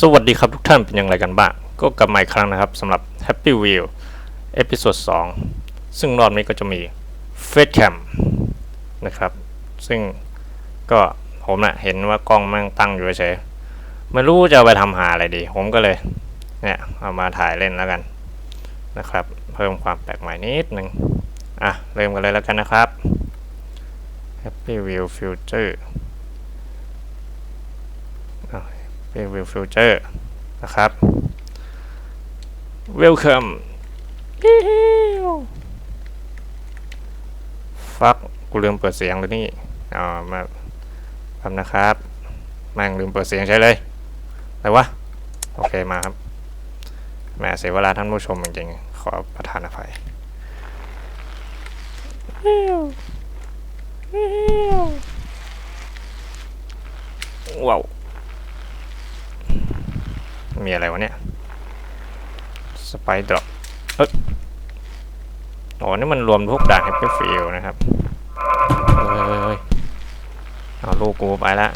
สวัสดีครับทุกท่านเป็นอย่างไรกันบ้าง ก็กลับมาอีกครั้งนะครับสำหรับ Happy Wheel เอพิโซด2ซึ่งรอบนี้ก็จะมี f a c e Cam นะครับ ซึ่งก็ผมนะ่ะเห็นว่ากล้องแม่งตั้งอยู่เฉยไม่รู้จะไปทำหาอะไรดี ผมก็เลยเนี่ยเอามาถ่ายเล่นแล้วกันนะครับ เพิ่มความแปลกใหม่นิดหนึ่งอะ เริ่มกันเลยแล้วกันนะครับ Happy Wheel Future อะ Happy Wheel Future นะครับ Welcome ฟักกูลืมเปิดเสียงเลยนี่อ๋อมาทำนะครับแม่งลืมเปิดเสียงใช่เลยอะไรวะ โอเคมาครับแหมเสียเวลาท่านผู้ชมจริงๆ ขอประทานอภัยว้าว มีอะไรวะเนี่ยสไปดรอปเอ้ยอ๋อนี่มันรวมพวกด่านแฮปปี้ฟิลนะครับเฮ้ยเอาลูกกูไปละ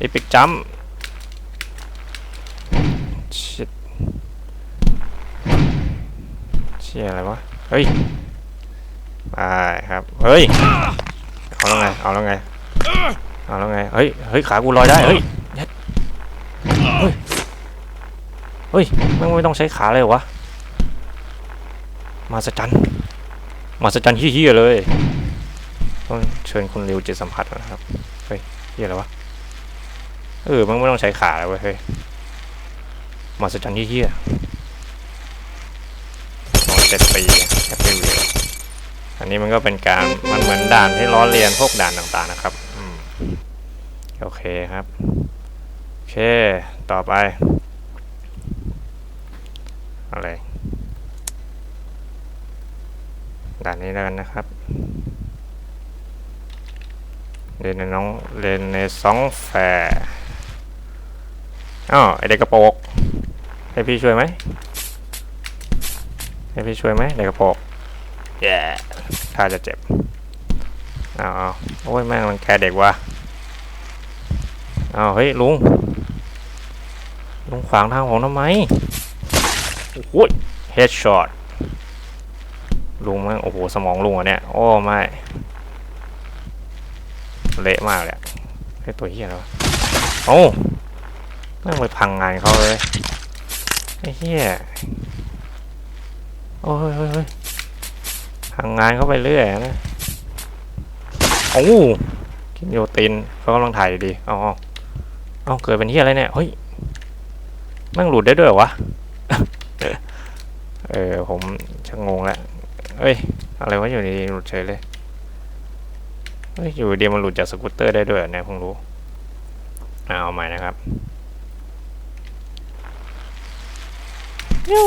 อีพิกจัมชิดเชี่ยอะไรวะ เฮ้ยไปครับ เฮ้ย เอาแล้วไง เอาแล้วไง เอาแล้วไง เฮ้ย เฮ้ย ขากูลอยได้ เฮ้ยเฮ้ย เฮ้ยแม่ไม่ต้องใช้ขาเลยวะ มาสจันมาสจันเฮี้ยๆเลยต้องเชิญคุณริวจิตสัมผัสนะครับ เฮ้ยเฮี้ยอะไรวะ เออมันไม่ต้องใช้ขาเลยเฮ้ย มาสจันเฮี้ยๆโอ้เจ็ดปีแฮปปี้วิวอันนี้มันก็เป็นการมันเหมือนด่านที่ล้อเลียนพวกด่านต่างๆนะครับอืมโอเคครับ โอเค ต่อไป อะไร ด่านนี้แล้วกันนะครับเรนน้องเรนในสองแฟร์อ้าวไอเด็กกระโปงให้พี่ช่วยไหมให้พี่ช่วยไหมเด็กกระโปงแย่ถ้าจะเจ็บอ้าวอ้าโอ้ยแม่งมันแค่เด็กวะอ้าวเฮ้ยลุงลุงขวางทางผมทำไมโอ้ยเฮดช็อต ลุงแม่งโอ้โหสมองลุงอะเนี่ยโอ้ไม่เละมากเลยไอ้ตัวเฮียแล้วะโอ้แม่งไปพังงานเขาเลยไอ้เฮียโอ้ยเฮ้ยพังงานเขาไปเรื่อยนะโอ้กินโยตินเขากำลังถ่ายดีอาเอเอาเกิดเป็นเฮียอะไรเนี่ยเฮ้ยแม่งหลุดได้ด้วยวะเออผมชักงงแล้ว เอ้ย อะไรวะอยู่ดีๆหลุดเฉยเลยเฮ้ยอยู่ดีมันหลุดจากสกูตเตอร์ได้ด้วยเหรอเนี่ยเพิ่งรู้อ่าเอาใหม่นะครับยู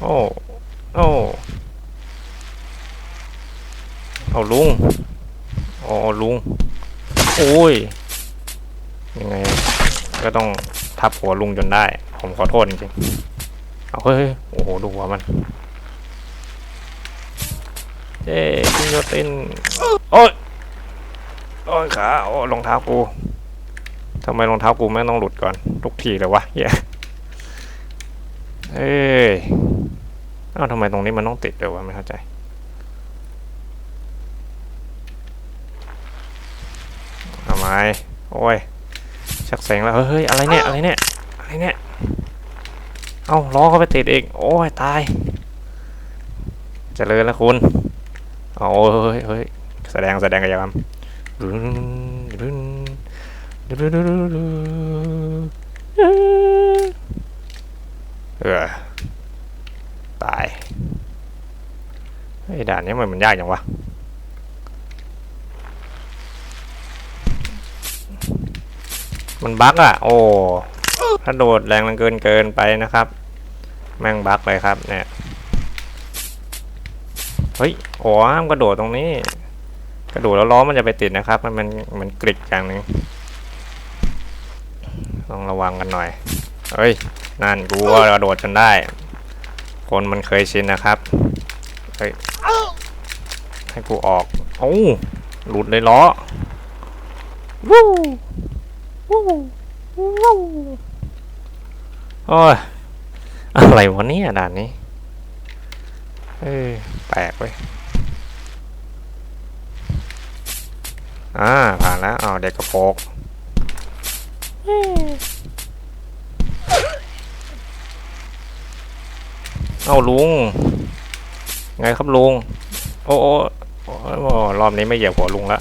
โอ้โอ้เอาลุงโอ้ลุง โอ้ย ยังไง ก็ต้องทับหัวลุงจนได้ ผมขอโทษจริงๆ เอาเฮ้ย โอ้โห ดูหัวมัน เย้กินโยตินโอ้ยโอ้ยขาโอ้รองเท้ากูทำไมรองเท้ากูแม่งต้องหลุดก่อน ทุกทีเลยวะเฮียเอ้ยอ้าวทำไมตรงนี้มันต้องติดเลยววะไม่เข้าใจทำไมโอ้ยชักแสงแล้ว เฮ้ยอะไรเนี่ยอะไรเนี่ยอะไรเนี่ยเอาล้อเข้าไปติดเองโอ้ยตายเจริญแล้วคุณ เอาเฮ้ยเฮ้ยแสดงแสดงกายกรรมเออตายไอ้ด่านนี้มันมันยากจังวะมันบั๊กอะ โอ้ถ้าโดดแรงมันเกินเกินไปนะครับ แม่งบั๊กเลยครับเนี่ย เฮ้ยโอ้ห้ามกระโดดตรงนี้ กระโดดแล้วล้อมันจะไปติดนะครับ มันมันมันกริดอย่างนึงต้องระวังกันหน่อย เฮ้ย นั่นกูว่ากระโดดจนได้ คนมันเคยชินนะครับ เฮ้ย ให้กูออก โอ้หลุดเลยล้อ วู้วู้วู้โอ้ยอะไรวะเนี่ยด่านนี้ เออแปลกเว้ยอ่าผ่านแล้วเอาเด็กกระโปงเอาลุง ไงครับลุง โอ้โอ้รอบนี้ไม่เหยียบหัวลุงละ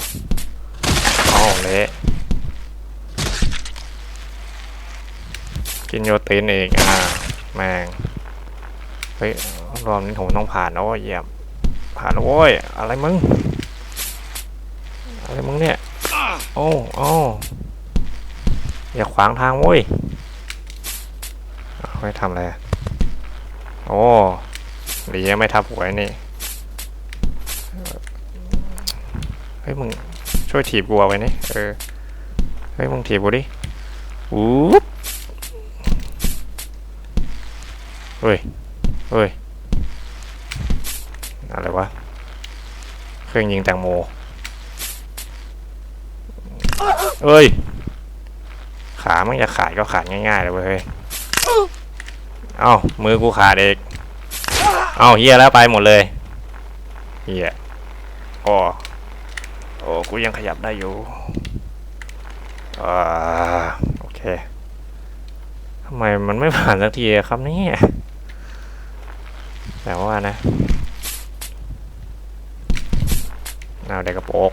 เอาเละกินโยตินอีกอ่าแมง เฮ้ยรอบนี้ผมต้องผ่านนะเว่าเหยียบผ่านแล้วโว้ยอะไรมึง อะไรมึงเนี่ย โอ้โอ้อย่าขวางทางเว้ยไม่ทำอะไรอะโอ้ดีนะไม่ทับหัวนี่ เฮ้ยมึงช่วยถีบกูเอาไว้นี่ เออ เฮ้ยมึงถีบกูดิอู้เฮ้ย เฮ้ย อะไรวะ เครื่องยิงแตงโมเอ้ย ขามันจะขาดก็ขาดง่ายๆเลยเว้ย เอ้า มือกูขาดเองเอ้าเฮียแล้วไปหมดเลยเฮียโอ้โอ้กูยังขยับได้อยู่อ่าโอเคทำไมมันไม่ผ่านสักทีครับเนี่ย แต่ว่านะเอาเด็กกระโปง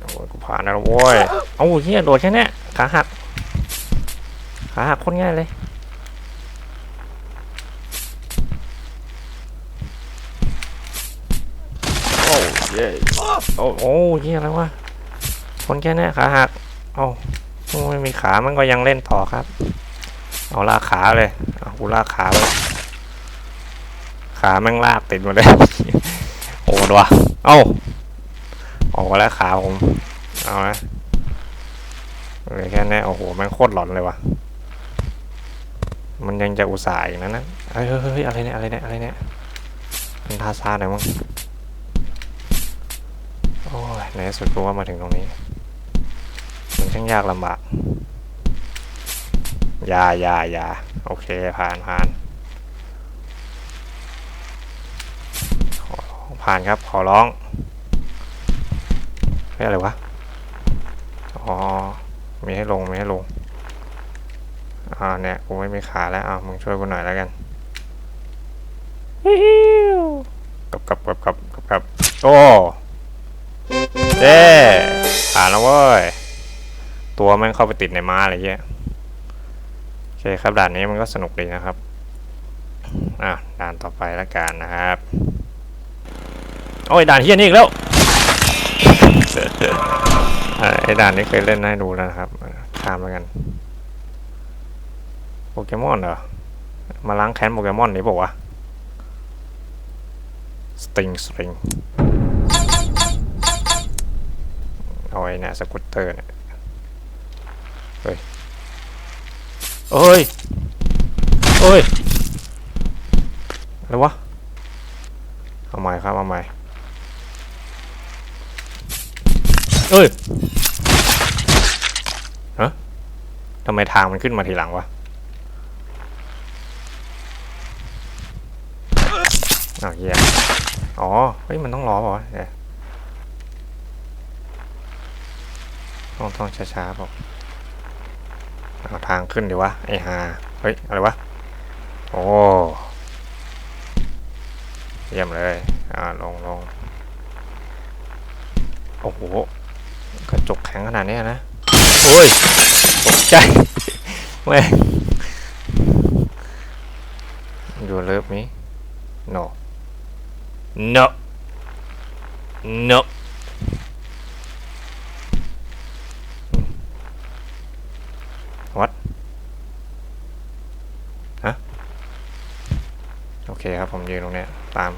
โอ้ยกูผ่านแล้วโว้ยเอ้าเฮียโดดแค่นี้ขาหัก ขาหักโคนง่ายเลยโอ้เย้โอ้โอ้เฮียอะไรวะคนแค่นี้ขาหักเอ้าไม่มีขามันก็ยังเล่นต่อครับ เอาลากขาเลยเอากูลากขาเลย ขาแม่งลากติดหมาเลย โอ้ดวะเอ้าออกมาแล้วขาผม เอานะเหลยแค่นี้โอ้โหแม่งโคตรหลอนเลยวะมันยังจะอุตส่าห์อีกนะนะเฮ้ยเฮ้ยเฮ้ยอะไรเนี่ยอะไรเนี่ยอะไรเนี่ยมันทาซาหน่อยมั้งโอ้ยในสุดกูว่ามาถึงตรงนี้ มันช่างยากลำบากอยาอยาอยาโอเคผ่านผ่านขอ ผ่านครับ ขอร้องเฮ้ยอะไรวะ อ๋อ มีให้ลง มีให้ลง อ่าเนี่ยกูไม่มีขาแล้ว อ่ามึงช่วยกูหน่อยแล้วกันกับกับกับกับกับกับโอ้เย้ผ่านแล้วเว้ย ตัวแม่งเข้าไปติดในม้าอะไรเงี้ยโอเคครับด่านนี้มันก็สนุกดีนะครับ อะด่านต่อไปแล้วกันนะครับ โอ้ยด่านเฮียนี่อีกแล้วไอ้ด่านนี้เคยเล่นให้ดูแล้วนะครับข้ามแล้วกันโปเกมอนเหรอ มาล้างแค้นโปเกมอนนี้บอกว่าวะสติงสตริงเอาไอ้เนี่ยสกูตเตอร์เนี่ยเฮ้ยเอ้ยเอ้ยอะไรวะเอาใหม่ครับเอาใหม่ เอ้ยฮะทำไมทางมันขึ้นมาทีหลังวะอ้าวเหี้ยอ๋อ เฮ้ย มันต้องรอเปล่าวะเดี๋ยวต้องต้องช้าๆบอกเอาทางขึ้นดีวะ ไอ้ฮาเฮ้ย อะไรวะ โอ้ เยี่ยมเลย อ่า ลงลงโอ้โห ระจกแข็งขนาดนี้นะ โอ้ยตกใจแม่ง You love me No No No วัดฮะ โอเคครับ ผมยืนตรงเนี้ย ตาม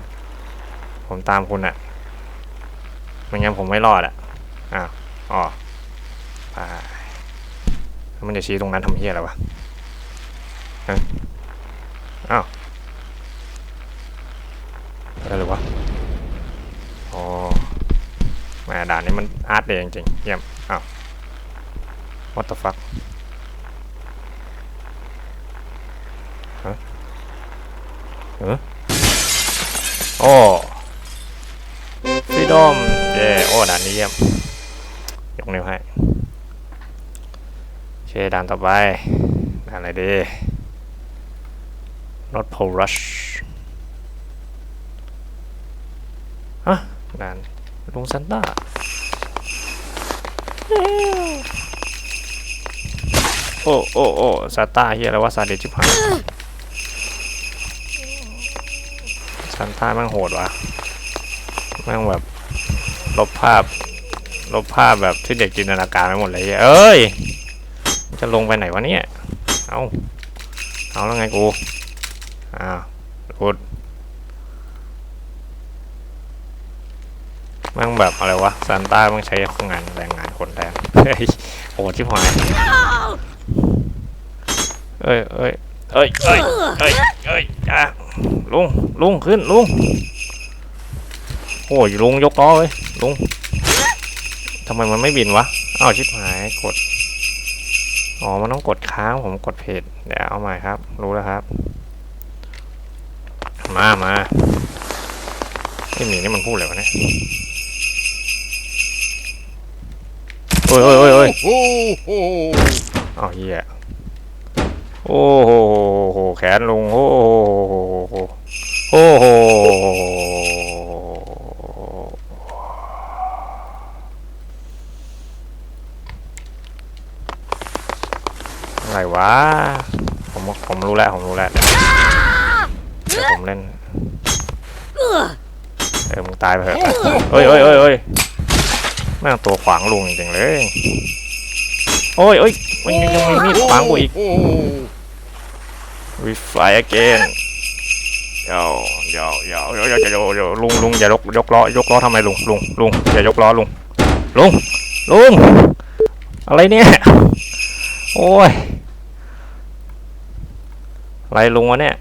ผมตามคุณอะไม่งั้นผมไม่รอดอะอ้าว อ๋อไปมันจะชี้ตรงนั้นทำเฮียอะไรวะฮะอ้าวอะไรหรือวะโอ้แม่ด่านนี้มันอาร์ตเดย์จริงเยี่ยมอ้าว what the fuck ฮะฮะโอ้ฟรีดอมเย่โอ้ด่านนี้เยี่ยม กนิ้วให้โอเคด่านต่อไปด่านอะไรดี not pole rush ฮะด่านลุงซันต้าโอ้ โอ้ โอ้ซาต้าเฮียอะไรวะซาเดจิบหายซันต้าแม่งโหดวะแม่งแบบลบภาพ ลบภาพแบบที่เด็กจินตนาการไปหมดเลยเฮ้ยเอ้ย จะลงไปไหนวะเนี่ย เอาเอาแล้วไงกู อ้าวพูดมั่งแบบอะไรวะซานต้าต้งใช้งานแรงงานคนแทนเฮ้ยโหดชิบหายเอ้ยเอ้ยเอ้ยเอ้ยเอ้ยเอ้ยจ้าลุงลุงขึ้นลุงโอ้ยลุงยกล้อเว้ยลุง ทำไมมันไม่บินวะอ้าวชิบหายกด อ๋อ มันต้องกดค้างผมกดเพจเดี๋ยวเอาใหม่ครับ รู้แล้วครับ มามาไอหมีนี่มันพูดอะไรวะเนี่ยโอ้ยโอ้ยโอ้ยโอ้ย Oh, oh. อ้าวเฮียโอ้โหแขนลงโอ้โหโอ้โหอะไร วะ ผมผมรู้แล้วผมรู้แล้วเดี๋ยวผมเล่น เออมึงตายไปเถอะเฮ้ยเฮ้ยเฮ้ยเฮ้ยแม่งตัวขวางลุงจริงเลย โอ้ยโอ้ยมันยังยังมีมีดขวางกูอีก Oh. we fly again เดี๋ยวเดี๋ยวเดี๋ยวเดี๋ยวเดี๋ยวยวเดี๋ยวลุงลุงอย่ายกยกล้อยกล้อทำไมลุงลุงลุงอย่ายกล้อลุงลุงลุงอะไรเนี่ย โอ้ย ไรลุงวะเนี่ย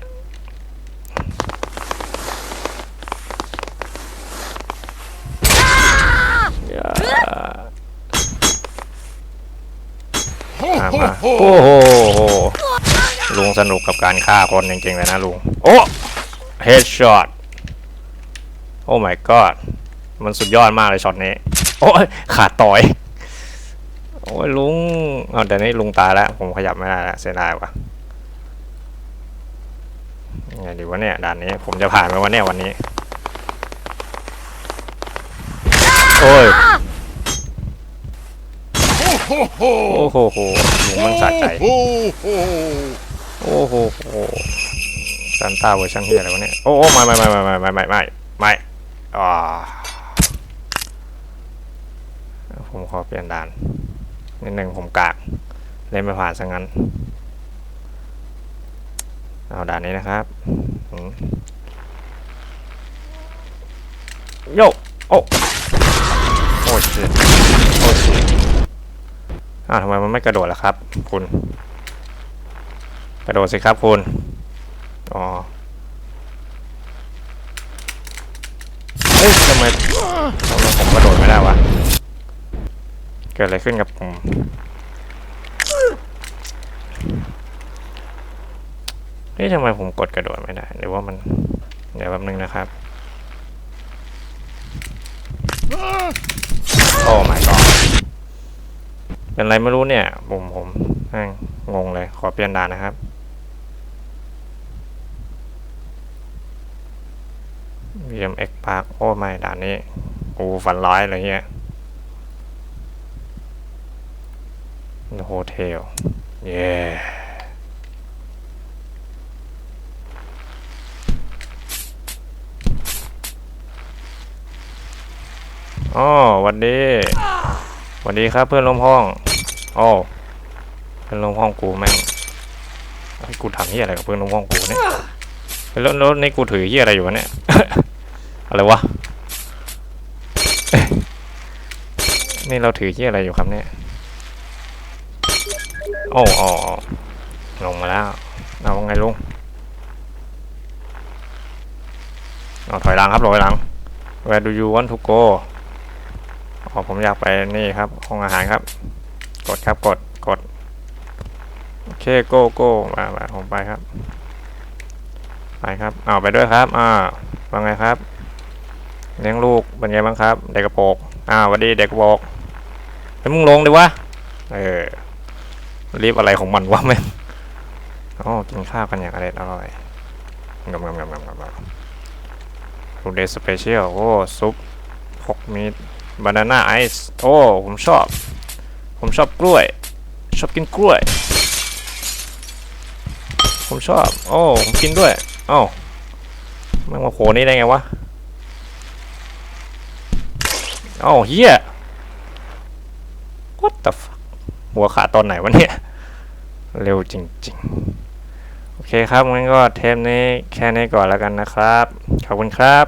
อย่ามามาโอ้โหลุงสนุกกับการฆ่าคนจริงๆเลยนะลุง โอ้ headshot โอ้ my god มันสุดยอดมากเลยช็อตนี้ โอ้ยขาดต่อย โอ้ยลุง เอาแต่นี้ลุงตายแล้ว ผมขยับไม่ได้แล้วเสียดายว่ะ ไงดีวะเนี่ยด่านนี้ผมจะผ่านไหมวะเนี่ยวันนี้ โอ้ย Oh, oh, โอ้โหโหลุงมันสะใจ oh, oh. โอ้โหโอ้ซันต้าเวอร์ชันเฮียอะไรวะเนี่ย โอ้โอ้ไม่ไม่ไม่ไม่ไม่ไม่ไม่ไม่ไม่อ่าผมขอเปลี่ยนด่านนิดหนึ่งผมกาก เล่นไม่ผ่านซะงั้น เอาด่านนี้นะครับโยโอ้โอ้ชิโอ้ชิอ้าวทำไมมันไม่กระโดดล่ะครับ คุณ กระโดดสิครับคุณ อ๋อเฮ้ยทำไมทำไมผมกระโดดไม่ได้วะ เกิดอะไรขึ้นกับผม เฮ้ยทำไมผมกดกระโดดไม่ได้หรือว่ามันเดี๋ยวแป๊บนึงนะครับ โอ้ my god เป็นไรไม่รู้เนี่ยผมผมแม่งงงเลย ขอเปลี่ยนด่านนะครับ VMX Park โอ้ไม่ด่านนี้กูฝันร้ายเลยเฮีย The Hotel เย้ อ๋อวันดีหวันดีครับเพื่อนร่วมห้องโอ้เพื่อนร่วมห้องกูแม่งกูทำเฮียอะไรกับเพื่อนร่วมห้องกูเนี่ยเฮ้ยแล้วแล้วนี่กูถือเฮียอะไรอยู่วะเนี่ย อะไรวะ นี่เราถือที่อะไรอยู่ครับเนี่ยโอ้อ๋ออ๋อลงมาแล้ว เอาไงลุงเอาถอยหลังครับถอยหลัง Where do you want to go อ๋อผมอยากไปนี่ครับห้องอาหารครับ กดครับกดกดโอเคโก้โก้มามาผมไปครับ ไปครับเอาไปด้วยครับอ่าว่าไงครับเลี้ยงลูกเป็นไงบ้างครับ เด็กกระโปรงอ้าวสวัสดีเด็กกระโปรงแล้วมึงลงดิวะเออรีบอะไรของมันวะแม่อ๋อกินข้าวกันอย่างอร่อยอร่อยงำงำงำงำงำงำฟูเดย์สเปเชียลโอ้ซุปพกมี บานาน่าไอซ์โอ้ผมชอบ ผมชอบกล้วย ชอบกินกล้วย ผมชอบ โอ้ผมกินด้วยเอ้ามันมาโผล่นี่ได้ไงวะเอ้าเฮีย what the fuck หัวขาดตอนไหนวะเนี่ย เร็วจริงๆ โอเคครับงั้นก็เทปนี้แค่นี้ก่อนแล้วกันนะครับ ขอบคุณครับ